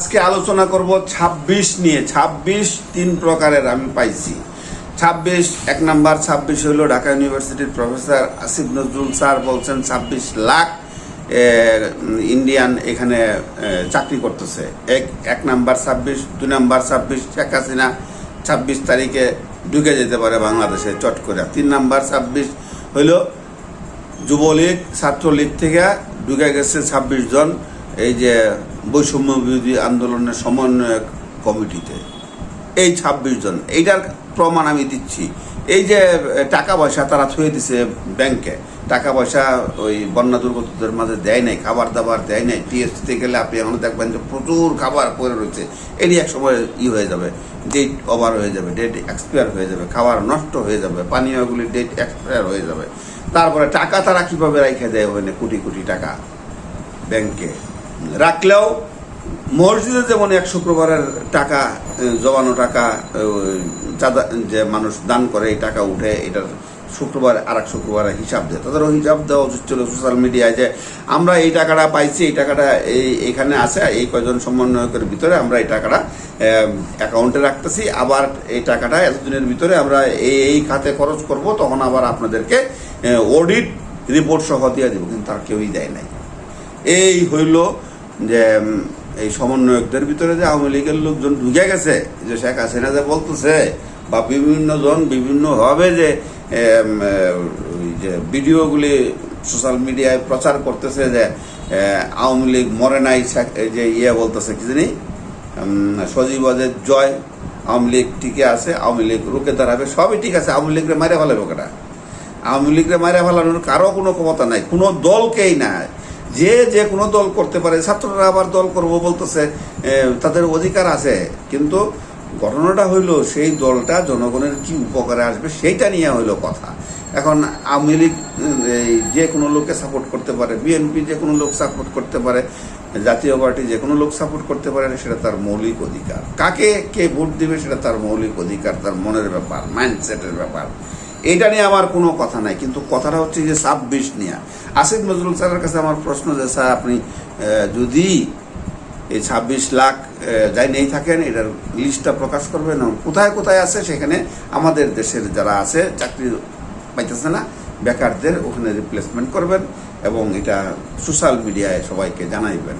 আজকে আলোচনা করব ২৬ নিয়ে। ২৬ তিন প্রকারের আমি পাইছি। ২৬ এক নাম্বার ২৬ হলো ঢাকা ইউনিভার্সিটির প্রফেসর আসিফ নজরুল স্যার বলছেন ২৬ লাখ ইন্ডিয়ান এখানে চাকরি করতেছে। এক এক নাম্বার ২৬ দুই নাম্বার ২৬ শেখ হাসিনা ছাব্বিশ তারিখে ঢুকে যেতে পারে বাংলাদেশে চট করে। তিন নাম্বার ২৬ হইল যুবলীগ, ছাত্রলীগ থেকে ঢুকে গেছে ছাব্বিশ জন। এই যে বৈষম্য বিরোধী আন্দোলনের সমন্বয়ক কমিটিতে। এই ছাব্বিশ জন, এইটার প্রমাণ আমি দিচ্ছি। এই যে টাকা পয়সা তারা থুয়ে দিছে ব্যাংকে, টাকা পয়সা ওই বন্যা দুর্গতদের মাঝে দেয় নাই, খাবার দাবার দেয় নাই, টিএসসিতে গেলে আপনি এখন দেখবেন যে প্রচুর খাবার পড়ে রয়েছে। এটি এক সময় ই হয়ে যাবে ডেট ওভার হয়ে যাবে ডেট এক্সপায়ার হয়ে যাবে, খাবার নষ্ট হয়ে যাবে পানীয়গুলি ডেট এক্সপায়ার হয়ে যাবে। তারপরে টাকা তারা কীভাবে রেখে দেয় ওখানে কোটি কোটি টাকা ব্যাংকে? রাখলেও মসজিদে যেমন এক শুক্রবারের টাকা জমানো টাকা চাঁদা, যে মানুষ দান করে, এই টাকা উঠে, এটার শুক্রবার আর এক শুক্রবারে হিসাব দেয়। তাদেরও হিসাব দেওয়া উচিত ছিল সোশ্যাল মিডিয়ায় যে আমরা এই টাকাটা পাইছি, এই টাকাটা এই, এখানে আছে, এই কয়জন সমন্বয়কের ভিতরে আমরা এই টাকাটা অ্যাকাউন্টে রাখতেছি। আবার এই টাকাটা এতদিনের ভিতরে আমরা এই এই খাতে খরচ করব, তখন আবার আপনাদেরকে অডিট রিপোর্ট সহ দিয়ে দেবো। কিন্তু তার কেউই দেয় নাই। এই হইল যে এই সমন্বয়কদের ভিতরে যে আওয়ামী লীগের লোকজন ঢুকে গেছে যে শেখ হাসিনা যে বলতেছে, বা বিভিন্ন জন বিভিন্ন ভাবে যে যে ভিডিওগুলি সোশ্যাল মিডিয়ায় প্রচার করতেছে যে আওয়ামী লীগ মরে নাই যে ইয়ে বলতেছে, কি জানি সজীবাদের জয়, আওয়ামী লীগ টিকে আছে, আওয়ামী লীগ রুখে দাঁড়াবে, সবই ঠিক আছে, আওয়ামী লীগরে মারে ফেলাবে ওকেরা আওয়ামী লীগরে মারা ফেলানোর কারও কোনো ক্ষমতা নাই, কোনো দলকেই না যে যে কোনো দল করতে পারে, ছাত্ররা আবার দল করব বলতেছে তাদের অধিকার আছে। কিন্তু ঘটনাটা হইল, সেই দলটা জনগণের কি উপকারে আসবে সেইটা নিয়ে হইল কথা। এখন আওয়ামী লীগ যে কোনো লোককে সাপোর্ট করতে পারে, বিএনপি যে কোনো লোক সাপোর্ট করতে পারে, জাতীয় পার্টি যে কোনো লোক সাপোর্ট করতে পারে, সেটা তার মৌলিক অধিকার। কাকে কে ভোট দিবে, সেটা তার মৌলিক অধিকার, তার মনের ব্যাপার মাইন্ডসেটের ব্যাপার। এইটা নিয়ে আমার কোনো কথা নাই। কিন্তু কথাটা হচ্ছে যে ছাব্বিশ নিয়ে। আসিফ নজরুল স্যারের কাছে আমার প্রশ্ন যে, স্যার, আপনি যদি এই ছাব্বিশ লাখ যাই নেই থাকেন, এটার লিস্টটা প্রকাশ করবেন কোথায় কোথায় আছে, সেখানে আমাদের দেশের যারা আছে, চাকরি পাইতেছে না, বেকারদের ওখানে রিপ্লেসমেন্ট করবেন এবং এটা সোশ্যাল মিডিয়ায় সবাইকে জানাইবেন।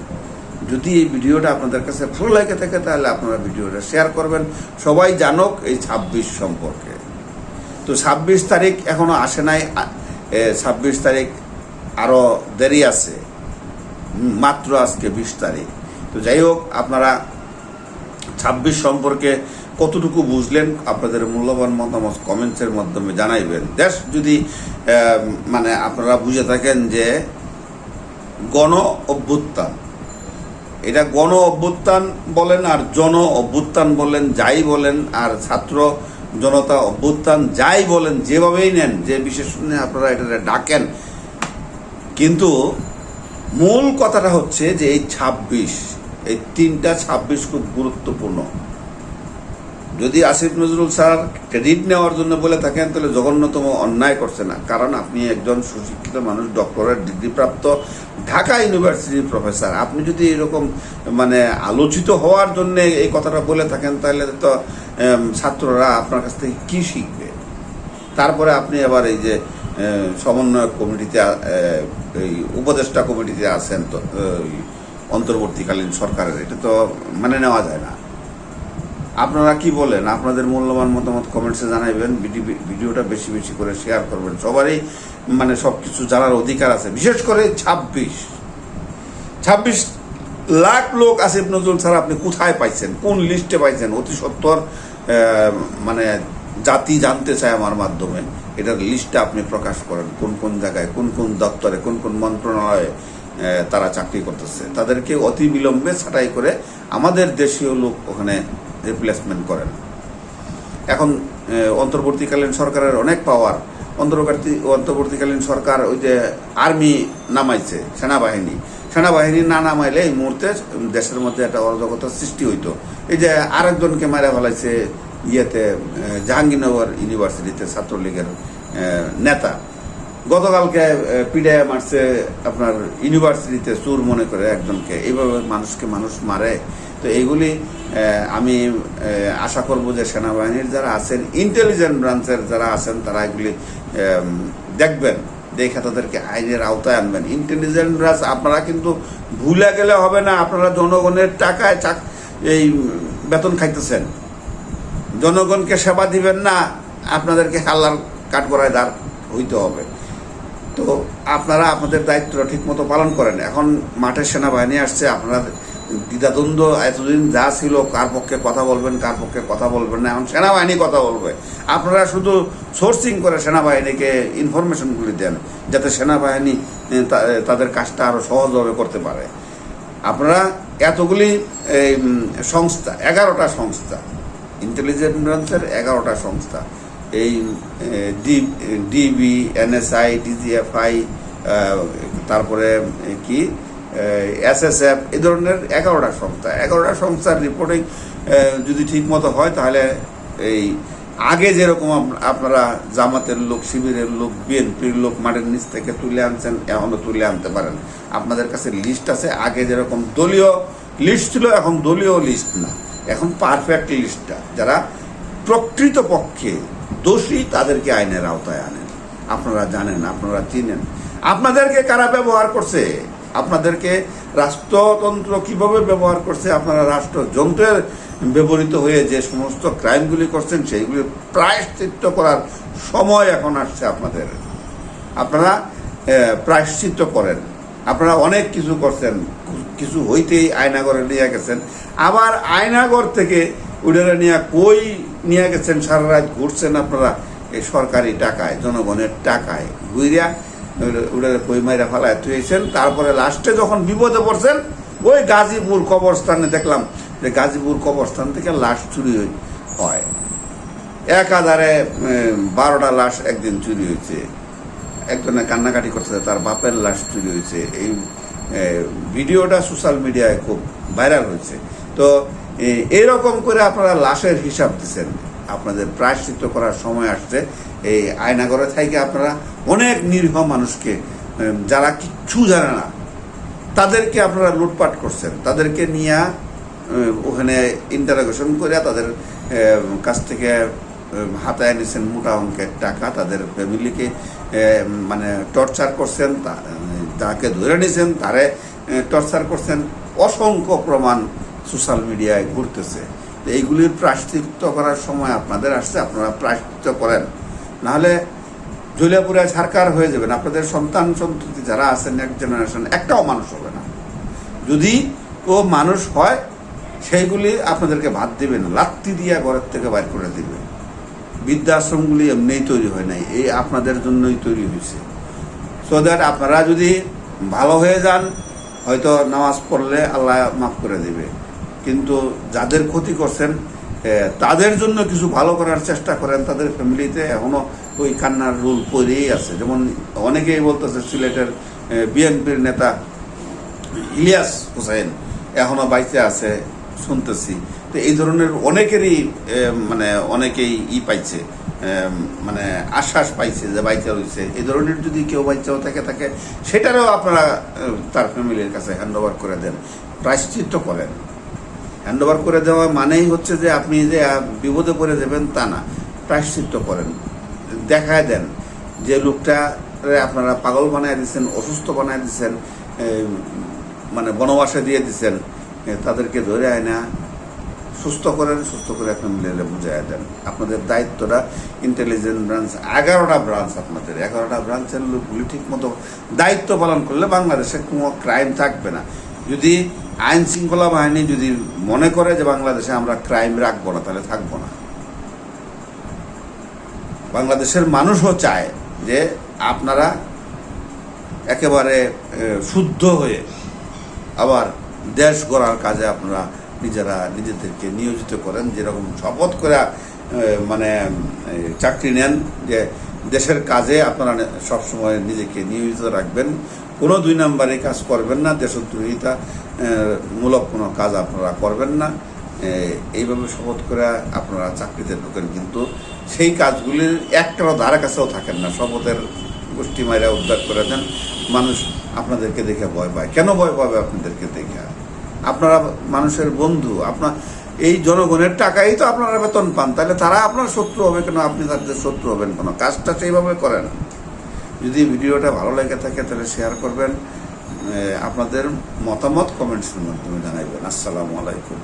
যদি এই ভিডিওটা আপনাদের কাছে ভালো লাগে থাকে, তাহলে আপনারা ভিডিওটা শেয়ার করবেন। সবাই জানুক এই ছাব্বিশ সম্পর্কে। তো ছাব্বিশ তারিখ এখনও আসে নাই ছাব্বিশ তারিখ আরও দেরি আছে মাত্র আজকে বিশ তারিখ। তো যাই হোক, আপনারা ছাব্বিশ সম্পর্কে কতটুকু বুঝলেন আপনাদের মূল্যবান মতামত কমেন্টসের মাধ্যমে জানাইবেন। দেশ, যদি মানে আপনারা বুঝে থাকেন যে গণ অভ্যুত্থান, এটা গণ অভ্যুত্থান বলেন আর জন অভ্যুত্থান বলেন, যাই বলেন, আর ছাত্র জনতা অভ্যুত্থান যাই বলেন, যেভাবেই নেন, যে বিশেষণে আপনারা এটা ডাকেন। কিন্তু মূল কথাটা হচ্ছে যে এই ছাব্বিশ, এই তিনটা ছাব্বিশ খুব গুরুত্বপূর্ণ। যদি আসিফ নজরুল স্যার ক্রেডিট নেওয়ার জন্য বলে থাকেন, তাহলে জঘন্যতম অন্যায় করছে না। কারণ আপনি একজন সুশিক্ষিত মানুষ, ডক্টরেট ডিগ্রিপ্রাপ্ত ঢাকা ইউনিভার্সিটির প্রফেসর। আপনি যদি এরকম মানে আলোচিত হওয়ার জন্য এই কথাটা বলে থাকেন, তাহলে তো ছাত্ররা আপনার কাছ থেকে কী শিখবে? তারপরে আপনি আবার এই যে সমন্বয়ক কমিটিতে এই উপদেষ্টা কমিটিতে আছেন তো অন্তর্বর্তীকালীন সরকারের, এটা তো মানে নেওয়া যায় না। আপনারা কি বলেন? আপনাদের মূল্যবান মতামত কমেন্টসে জানাইবেন। ভিডিওটা বেশি বেশি করে শেয়ার করবেন। সবারই মানে সব কিছু জানার অধিকার আছে। বিশেষ করে ছাব্বিশ। ছাব্বিশ লাখ লোক আসিফ নজরুল স্যার, আপনি কোথায় পাইছেন? কোন লিস্টে পাইছেন? অতি সত্তর মানে জাতি জানতে চায় আমার মাধ্যমে। এটার লিস্টটা আপনি প্রকাশ করেন। কোন কোন জায়গায়, কোন কোন দপ্তরে, কোন কোন মন্ত্রণালয়ে তারা চাকরি করতেছে। তাদেরকে অতি বিলম্বে ছাঁটাই করে আমাদের দেশীয় লোক ওখানে রিপ্লেসমেন্ট করেন। এখন অন্তর্বর্তীকালীন সরকারের অনেক পাওয়ার অন্তর্বর্তী, অন্তর্বর্তীকালীন সরকার ওই যে আর্মি নামাইছে, সেনাবাহিনী। সেনাবাহিনী না নামাইলে এই মুহূর্তে দেশের মধ্যে একটা অরাজকতার সৃষ্টি হইতো। এই যে আরেকজনকে মারা ফেলাইছে ইয়েতে জাহাঙ্গীরনগর ইউনিভার্সিটিতে ছাত্রলীগের নেতা। গতকালকে পিডায় মারছে আপনার ইউনিভার্সিটিতে চুর মনে করে একজনকে। এইভাবে মানুষকে মানুষ মারে। তো এইগুলি আমি আশা করব যে সেনাবাহিনীর যারা আছেন ইন্টেলিজেন্ট ব্রাঞ্চের যারা আছেন, তারা এগুলি দেখবেন। দেখে তাদেরকে আইনের আওতায় আনবেন। ইন্টেলিজেন্ট ব্রাঞ্চ আপনারা কিন্তু ভুলে গেলে হবে না, আপনারা জনগণের টাকায় চাক এই বেতন খাইতেছেন। জনগণকে সেবা দিবেন না, আপনাদেরকে হাল্লার কাঠগড়ায় দাঁড় হইতে হবে। তো আপনারা আপনাদের দায়িত্বটা ঠিক মতো পালন করেন। এখন মাঠের সেনাবাহিনী আসছে, আপনারা দ্বিধাদ্বন্দ্ব এতদিন যা ছিল, কার পক্ষে কথা বলবেন, কার পক্ষে কথা বলবেন না, এখন সেনাবাহিনী কথা বলবে। আপনারা শুধু সোর্সিং করে সেনাবাহিনীকে ইনফরমেশনগুলি দেন, যাতে সেনাবাহিনী তাদের কাজটা আরও সহজভাবে করতে পারে। আপনারা এতগুলি সংস্থা, এগারোটা সংস্থা ইন্টেলিজেন্স ব্রাঞ্চের এগারোটা সংস্থা, এই ডিবি, এনএসআই ডিজিএফআই তারপরে কি এসএসএফ এ ধরনের এগারোটা সংস্থা। এগারোটা সংস্থার রিপোর্টিং যদি ঠিক মতো হয়, তাহলে এই আগে যেরকম আপনারা জামাতের লোক, শিবিরের লোক, বিএনপির লোক মাঠের নিচ থেকে তুলে আনছেন, এখনও তুলে আনতে পারেন। আপনাদের কাছে লিস্ট আছে, আগে যেরকম দলীয় লিস্ট ছিল, এখন দলীয় লিস্ট না। এখন পারফেক্ট লিস্টটা যারা প্রকৃতপক্ষে দোষী, তাদেরকে আইনের আওতায় আনেন। আপনারা জানেন, আপনারা চিনেন। আপনাদেরকে কারা ব্যবহার করছে? আপনাদেরকে রাষ্ট্রতন্ত্র কীভাবে ব্যবহার করছে, আপনারা রাষ্ট্রযন্ত্রের ব্যবহৃত হয়ে যে সমস্ত ক্রাইমগুলি করছেন, সেইগুলি প্রায়শ্চিত্ত করার সময় এখন আসছে আপনাদের। আপনারা প্রায়শ্চিত্ত করেন। আপনারা অনেক কিছু করছেন, কিছু হইতেই আয়নাগরে নিয়ে গেছেন। আবার আয়নাগর থেকে উডারে নিয়ে কই নিয়ে গেছেন, সারা রাত ঘুরছেন আপনারা এই সরকারি টাকায়, জনগণের টাকায়। ঘুরিয়া কই মাইরা ফেলায় তুইছেন তারপরে লাস্টে যখন বিপদে পড়ছেন ওই গাজীপুর কবরস্থানে দেখলাম যে গাজীপুর কবরস্থান থেকে লাশ চুরি হয়। এক হাজারে বারোটা লাশ একদিন চুরি হয়েছে একজনে কান্নাকাটি করছে তার বাপের লাশ চুরি হয়েছে এই ভিডিওটা সোশ্যাল মিডিয়ায় খুব ভাইরাল হয়েছে তো এ, এইরকম করে আপনারা লাশের হিসাব দিচ্ছেন আপনাদের প্রায়শ্চিত্ত করার সময় আসছে। এই আয়নাগরে থেকে আপনারা অনেক নিরীহ মানুষকে যারা কিচ্ছু জানে না, তাদেরকে আপনারা লুটপাট করছেন। তাদেরকে নিয়ে ওখানে ইন্টারোগেশন করে তাদের কাছ থেকে হাতায় নিছেন মোটা অঙ্কের টাকা। তাদের ফ্যামিলিকে মানে টর্চার করছেন তাকে ধরে নিয়েছেন তারে টর্চার করছেন। অসংখ্য প্রমাণ সোশ্যাল মিডিয়ায় ঘুরতেছে। এইগুলির প্রায়শ্চিত্ত করার সময় আপনাদের আসছে, আপনারা প্রায়শ্চিত্ত করেন। নাহলে জলিয়াপুরে ছারকার হয়ে যাবেন। আপনাদের সন্তান সন্ততি যারা আছেন নেক্সট জেনারেশন একটাও মানুষ হবে না। যদি ও মানুষ হয়, সেইগুলি আপনাদেরকে ভাত দিবেন, লাত্তি দিয়া ঘরের থেকে বাইর করে দিবে বৃদ্ধাশ্রমগুলি এমনিই তৈরি হয় নাই, এই আপনাদের জন্যই তৈরি হয়েছে। সো দ্যাট আপনারা যদি ভালো হয়ে যান, হয়তো নামাজ পড়লে আল্লাহ মাফ করে দেবে। কিন্তু যাদের ক্ষতি করছেন তাদের জন্য কিছু ভালো করার চেষ্টা করেন। তাদের ফ্যামিলিতে এখনও ওই কান্নার রুল পড়েই আছে। যেমন অনেকেই বলতেছে সিলেটের বিএনপির নেতা ইলিয়াস হোসেন এখনও বাইচে আছে, শুনতেছি। তো এই ধরনের অনেকেরই মানে অনেকেই ই পাইছে মানে আশ্বাস পাইছে যে বাইচা হয়েছে এই ধরনের যদি কেউ বাইচাও থাকে থাকে, সেটারও আপনারা তার ফ্যামিলির কাছে হ্যান্ড ওভার করে দেন, প্রায়শ্চিত্ত করেন। হ্যান্ড ওভার করে দেওয়া মানেই হচ্ছে যে আপনি যে বিপদে পড়ে দেবেন তা না। প্রায়শ্চিত্ত করেন। দেখায় দেন যে লোকটা আপনারা পাগল বানায় দিচ্ছেন অসুস্থ বানায় দিচ্ছেন মানে বনবাসে দিয়ে দিচ্ছেন তাদেরকে ধরে আয় না। সুস্থ করেন, সুস্থ করে ফ্যামিলিতে বুঝাই দেন। আপনাদের দায়িত্বটা ইন্টেলিজেন্ট ব্রাঞ্চ এগারোটা ব্রাঞ্চ আপনাদের। এগারোটা ব্রাঞ্চের লোকগুলি ঠিক মতো দায়িত্ব পালন করলে বাংলাদেশে কোনো ক্রাইম থাকবে না। যদি আইন শৃঙ্খলা বাহিনী যদি মনে করে যে বাংলাদেশে আমরা ক্রাইম রাখব না, তাহলে থাকব না। বাংলাদেশের মানুষও চায় যে আপনারা একেবারে শুদ্ধ হয়ে আবার দেশ গড়ার কাজে আপনারা নিজেরা, নিজেদেরকে নিয়োজিত করেন, যেরকম শপথ করে মানে চাকরি নেন যে দেশের কাজে আপনারা সবসময় নিজেকে নিয়োজিত রাখবেন। কোনো দুই নাম্বারে কাজ করবেন না, দেশদ্রোহিতা মূলক কোনো কাজ আপনারা করবেন না। এইভাবে শপথ করে আপনারা চাকরিতে ঢোকেন, কিন্তু সেই কাজগুলির একটাও ধারে কাছেও থাকেন না। শপথের গোষ্ঠী মাইরা উদ্ধার করে দেন, মানুষ আপনাদেরকে দেখে ভয় পায়। কেন ভয় পাবে আপনাদেরকে দেখে? আপনারা মানুষের বন্ধু, আপনার এই জনগণের টাকাই তো আপনারা বেতন পান। তাহলে তারা আপনার শত্রু হবে কেন? আপনি তাদের শত্রু হবেন কেন কাজটা সেইভাবে করেন। যদি ভিডিওটা ভালো লেগে থাকে, তাহলে শেয়ার করবেন। আপনাদের মতামত কমেন্টসের মাধ্যমে জানাইবেন। আসসালামু আলাইকুম।